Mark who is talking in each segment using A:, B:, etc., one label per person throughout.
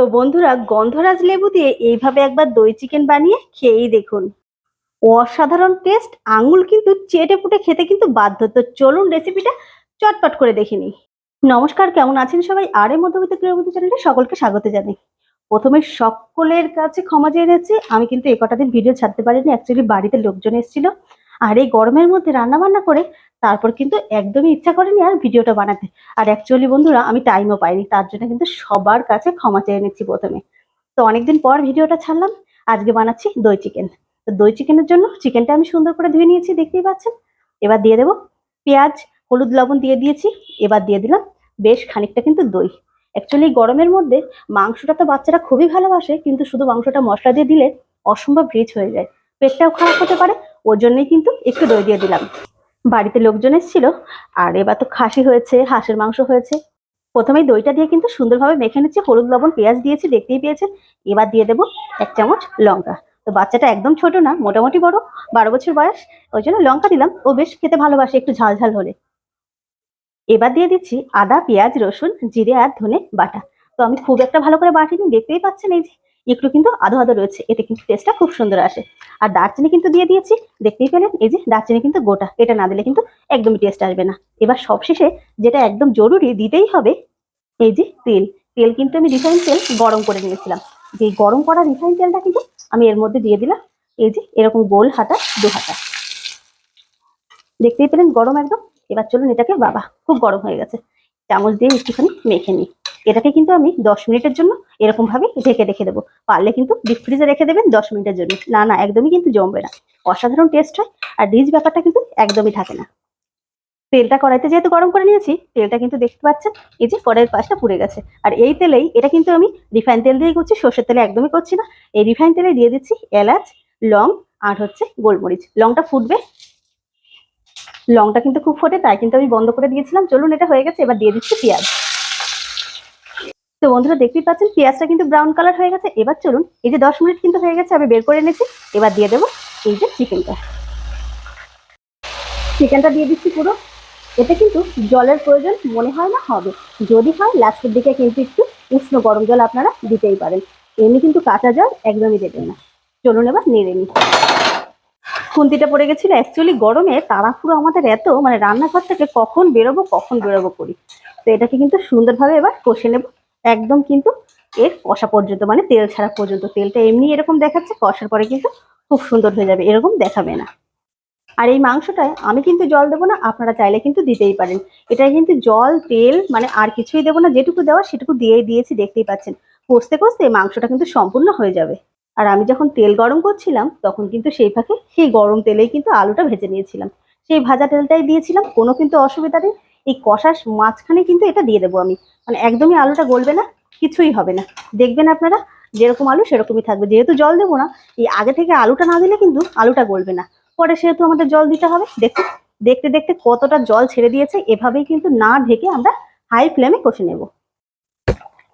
A: তো বন্ধুরা গন্ধরাজ লেবু দিয়ে এইভাবে একবার দই চিকেন বানিয়ে খেয়েই দেখুন। অসাধারণ টেস্ট, আঙুল কিন্তু চেটে পুটে খেতে কিন্তু বাধ্য। তো চলুন রেসিপিটা চটপট করে দেখে নিই। নমস্কার, কেমন আছেন সবাই? আর এই মধ্যবিত্ত গৃহবধূ চ্যানেলে সকলকে স্বাগত জানাই। প্রথমে সকলের কাছে ক্ষমা চেয়ে নিচ্ছি, আমি কিন্তু এ কটা দিন ভিডিও ছাড়তে পারিনি অ্যাকচুয়ালি বাড়িতে লোকজন এসেছিল। আর এই গরমের মধ্যে রান্না বান্না করে তারপর কিন্তু একদমই ইচ্ছা করেনি আর ভিডিওটা বানাতে। আর অ্যাকচুয়ালি বন্ধুরা, আমি টাইমও পাইনি, তার জন্য কিন্তু সবার কাছে ক্ষমা চেয়ে নিচ্ছি প্রথমে। তো অনেকদিন পর ভিডিওটা ছাড়লাম, আজকে বানাচ্ছি দই চিকেন তো দই চিকেনের জন্য চিকেনটা আমি সুন্দর করে ধুয়ে নিয়েছি, দেখতেই পাচ্ছেন? এবার দিয়ে দেবো পেঁয়াজ, হলুদ, লবণ দিয়ে দিয়েছি, এবার দিয়ে দিলাম বেশ খানিকটা কিন্তু দই। অ্যাকচুয়ালি গরমের মধ্যে মাংসটা তো বাচ্চারা খুবই ভালোবাসে, কিন্তু শুধু মাংসটা মশলা দিয়ে দিলে অসম্ভব রিচ হয়ে যায়। পেটটাও খারাপ হতে পারে, ওর জন্যই কিন্তু একটু দই দিয়ে দিলাম। বাড়িতে লোকজন এসেছিল, আর এবার তো খাসি হয়েছে, হাঁসের মাংস হয়েছে। প্রথমেই দইটা দিয়ে কিন্তু সুন্দরভাবে মেখে নিচ্ছি, হলুদ, লবণ, পেঁয়াজ দিয়েছি, দেখতেই পেয়েছেন। এবার দিয়ে দেবো এক চামচ লঙ্কা। তো বাচ্চাটা একদম ছোট না, মোটামুটি বড়, বারো বছর বয়স, ওই জন্য লঙ্কা দিলাম। ও বেশ খেতে ভালোবাসে, একটু ঝাল ঝাল হলে। এবার দিয়ে দিচ্ছি আদা, পেঁয়াজ, রসুন, জিরে আর ধনে বাটা। তো আমি খুব একটা ভালো করে বাটিনি, দেখতেই পাচ্ছেন এই যে একটু কিন্তু আধো আধো রয়েছে। এতে কিন্তু টেস্টটা খুব সুন্দর আসে। আর দারচিনি কিন্তু দিয়ে দিয়েছি। দেখতেই পেলেন, এই যে দারচিনি কিন্তু গোটা। এটা না দিলে কিন্তু একদমই টেস্ট আসবে না। এবার সবশেষে যেটা একদম জরুরি দিতেই হবে, এই যে তেল। তেল কিন্তু আমি রিফাইন তেল গরম করে নিয়েছিলাম। যে গরম করা রিফাইন তেলটা কিন্তু আমি এর মধ্যে দিয়ে দিলাম, এই যে এরকম গোল হাতা, দু হাতা। দেখতেই পেলেন গরম একদম। এবার চলুন এটাকে, বাবা, খুব গরম হয়ে গেছে। চামচ দিয়ে একটুখানি মেখে নিই। এটাকে কিন্তু আমি দশ মিনিটের জন্য এরকম ভাবে ঢেকে রেখে দেবো। পারলে কিন্তু ডিপ ফ্রিজে রেখে দেবেন দশ মিনিটের জন্য। না না, একদমই কিন্তু জমবে না। অসাধারণ টেস্ট হয় আর রিচ ব্যাপারটা কিন্তু একদমই থাকে না। তেলটা কড়াইতে যেহেতু গরম করে নিয়েছি, তেলটা কিন্তু দেখতে পাচ্ছেন, এই যে কড়াইয়ের পাশটা পুড়ে গেছে। আর এই তেলেই এটা কিন্তু আমি রিফাইন তেল দিয়ে করছি, সর্ষের তেলে একদমই করছি না। এই রিফাইন তেলে দিয়ে দিচ্ছি এলাচ, লং আর হচ্ছে গোলমরিচ। লংটা ফুটবে। লংটা কিন্তু খুব ফোটে, তাই কিন্তু আমি বন্ধ করে দিয়েছিলাম। চলুন, এটা হয়ে গেছে, এবার দিয়ে দিচ্ছি পেঁয়াজ। তো বন্ধুরা দেখতেই পাচ্ছেন, পেঁয়াজটা কিন্তু ব্রাউন কালার হয়ে গেছে। এবার চলুন, এই যে দশ মিনিট কিন্তু হয়ে গেছে, আমি বের করে এনেছি। এবার দিয়ে দেবো এই যে চিকেনটা চিকেনটা দিয়ে দিচ্ছি পুরো। এতে কিন্তু জলের প্রয়োজন মনে হয় না, হবে। যদি হয় লাস্টের দিকে কিন্তু একটু উষ্ণ গরম জল আপনারা দিতেই পারেন। এমনি কিন্তু কাঁচা জল একদমই দেবেন না। চলুন এবার নেড়ে নিই। খুন্তিটা পড়ে গেছিল। অ্যাকচুয়ালি গরমে তাড়াহুড়ো আমাদের এত মানে রান্নাঘর থেকে কখন বেরোবো কখন বেরোবো করি। তো এটাকে কিন্তু সুন্দরভাবে এবার কষে নেব। একদম কিন্তু এর কষা পর্যন্ত মানে তেল ছাড়া পর্যন্ত, তেলটা এমনি এরকম দেখাচ্ছে, কষার পরে কিন্তু খুব সুন্দর হয়ে যাবে, এরকম দেখাবে না। আর এই মাংসটায় আমি কিন্তু জল দেবো না, আপনারা চাইলে কিন্তু দিতেই পারেন। এটায় কিন্তু জল, তেল মানে আর কিছুই দেবো না, যেটুকু দেওয়া সেটুকু দিয়েই দিয়েছি, দেখতেই পাচ্ছেন। কষতে কষতে মাংসটা কিন্তু সম্পূর্ণ হয়ে যাবে। আর আমি যখন তেল গরম করছিলাম, তখন কিন্তু সেই ফাঁকে সেই গরম তেলেই কিন্তু আলুটা ভেজে নিয়েছিলাম। সেই ভাজা তেলটাই দিয়েছিলাম, কোনো কিন্তু অসুবিধা নেই। এই কষার মাঝখানে কিন্তু এটা দিয়ে দেবো আমি। মানে একদমই আলুটা গলবে না, কিছুই হবে না। দেখবেন আপনারা, যেরকম আলু সেরকমই থাকবে। যেহেতু জল দেবো না, এই আগে থেকে আলুটা না দিলে কিন্তু আলুটা গলবে না। পরে সেহেতু আমাদের জল দিতে হবে। দেখুন, দেখতে দেখতে কতটা জল ছেড়ে দিয়েছে। এভাবেই কিন্তু না ঢেকে আমরা হাই ফ্লেমে কষে নেব।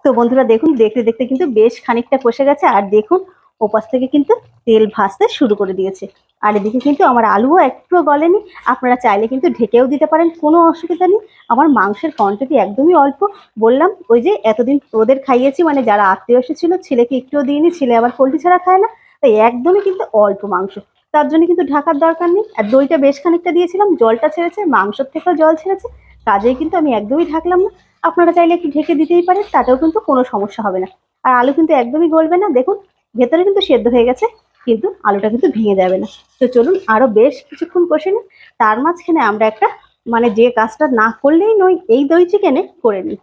A: তো বন্ধুরা, দেখুন, দেখতে দেখতে কিন্তু বেশ খানিকটা কষে গেছে। আর দেখুন ওপাশ থেকে কিন্তু তেল ভাজতে শুরু করে দিয়েছে। আর এদিকে কিন্তু আমার আলুও একটুও গলেনি। আপনারা চাইলে কিন্তু ঢেকেও দিতে পারেন, কোনো অসুবিধা নেই। আমার মাংসের কোয়ান্টিটি একদমই অল্প। বললাম, ওই যে এতদিন ওদের খাইয়েছি মানে যারা আত্মীয় এসেছিল, ছেলেকে একটুও দিইনি, ছেলে আবার পোলট্রি ছাড়া খায় না। তাই একদমই কিন্তু অল্প মাংস। তার জন্য কিন্তু ঢাকার দরকার নেই। আর দইটা বেশ খানিকটা দিয়েছিলাম, জলটা ছেড়েছে, মাংসর থেকেও জল ছেড়েছে। কাজেই কিন্তু আমি একদমই ঢাকলাম না। আপনারা চাইলে একটু ঢেকে দিতেই পারেন, তাতেও কিন্তু কোনো সমস্যা হবে না। আর আলু কিন্তু একদমই গলবে না। দেখুন ভেতরে কিন্তু সেদ্ধ হয়ে গেছে, কিন্তু আলুটা কিন্তু ভেঙে যাবে না। তো চলুন আরও বেশ কিছুক্ষণ কষে নিই, তার মাঝখানে আমরা একটা মানে যে কাজটা না করলেই নয়, এই দই চিকেনে করে নিই।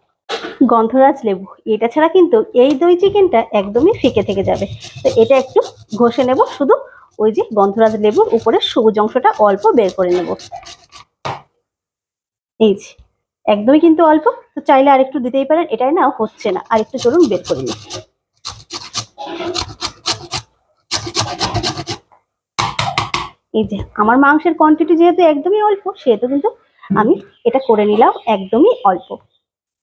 A: গন্ধরাজ লেবু, এটা ছাড়া কিন্তু এই দই চিকেনটা একদমই ফিকে থেকে যাবে। তো এটা একটু ঘষে নেব, শুধু ওই যে গন্ধরাজ লেবুর উপরে সবুজ অংশটা অল্প বের করে নেব। এই যে, একদমই কিন্তু অল্প, তো চাইলে আর একটু দিতেই পারেন, এটাই না, হচ্ছে না। আর একটু চলুন বের করে নিই। এই যে আমার মাংসের কোয়ান্টিটি যেহেতু একদমই অল্প সেহেতু কিন্তু আমি এটা করে নিলাম একদমই অল্প।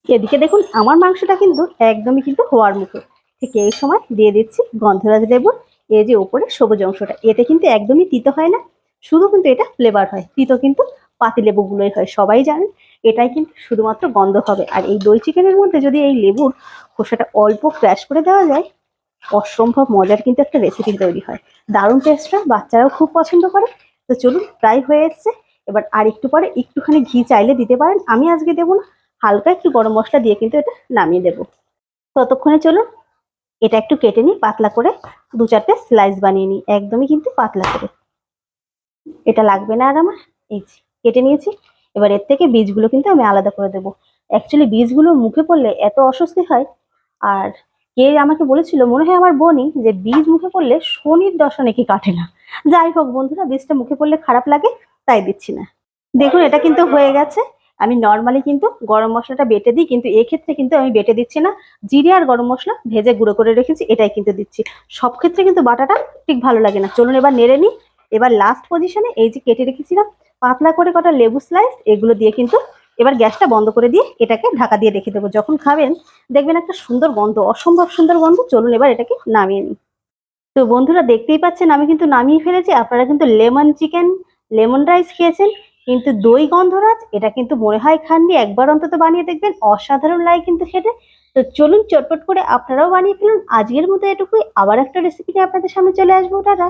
A: এদিকে দেখুন আমার মাংসটা কিন্তু একদমই কিন্তু হওয়ার মুখে। ঠিক এই সময় দিয়ে দিচ্ছি গন্ধরাজ লেবুর এই যে ওপরে সবুজ অংশটা। এতে কিন্তু একদমই তিতো হয় না শুধু কিন্তু এটা ফ্লেভার হয়। তিতো কিন্তু পাতি লেবুগুলোই হয় সবাই জানেন এটাই কিন্তু শুধুমাত্র গন্ধ হবে। আর এই দই চিকেনের মধ্যে যদি এই লেবুর খোসাটা অল্প ক্র্যাশ করে দেওয়া যায় অসম্ভব মজার কিন্তু একটা রেসিপি তৈরি হয়। দারুণ টেস্টটা বাচ্চারাও খুব পছন্দ করে। তো চলুন, প্রায় হয়ে এসছে। এবার আর একটু পরে একটুখানি ঘি চাইলে দিতে পারেন। আমি আজকে দেবো না, হালকা একটু গরম মশলা দিয়ে কিন্তু এটা নামিয়ে দেবো। ততক্ষণে চলুন, এটা একটু কেটে নিই, পাতলা করে দু চারটে স্লাইস বানিয়ে নিই। একদমই কিন্তু পাতলা করে। এটা লাগবে না আর আমার। এই কেটে নিয়েছি। এবার এর থেকে বীজগুলো কিন্তু আমি আলাদা করে দেবো। অ্যাকচুয়ালি বীজগুলো মুখে পড়লে এত অস্বস্তি হয়। আর কে আমাকে বলেছিল, মনে হয় আমার বোনই, যে বীজ মুখে পড়লে শনির দশা নাকি কাটে না। যাই হোক বন্ধুরা, বীজটা মুখে পড়লে খারাপ লাগে, তাই দিচ্ছি না। দেখুন, এটা কিন্তু হয়ে গেছে। আমি নর্মালি কিন্তু গরম মশলাটা বেটে দিই, কিন্তু এক্ষেত্রে কিন্তু আমি বেটে দিচ্ছি না। জিরে আর গরম মশলা ভেজে গুঁড়ো করে রেখেছি, এটাই কিন্তু দিচ্ছি। সব ক্ষেত্রে কিন্তু বাটাটা ঠিক ভালো লাগে না। চলুন এবার নেড়ে নিই। এবার লাস্ট পজিশনে এই যে কেটে রেখেছিলাম, পাতলা করে কটা লেবু স্লাইস এগুলো দিয়ে কিন্তু এবার গ্যাসটা বন্ধ করে দিয়ে এটাকে ঢাকা দিয়ে রেখে দেবো। যখন খাবেন, দেখবেন একটা সুন্দর গন্ধ, অসম্ভব সুন্দর গন্ধ। চলুন এবার এটাকে নামিয়ে নিই। তো বন্ধুরা, দেখতেই পাচ্ছেন, আমি কিন্তু নামিয়ে ফেলেছি। আপনারা কিন্তু লেমন চিকেন, লেমন রাইস খেয়েছেন, কিন্তু দই গন্ধরাজ, এটা কিন্তু মনে হয় খাননি। একবার অন্তত বানিয়ে দেখবেন, অসাধারণ লাগে কিন্তু খেতে। তো চলুন, চটপট করে আপনারাও বানিয়ে ফেলুন। আজকের মতো এটুকুই। আবার একটা রেসিপি নিয়ে আপনাদের সামনে চলে আসব। টাটা!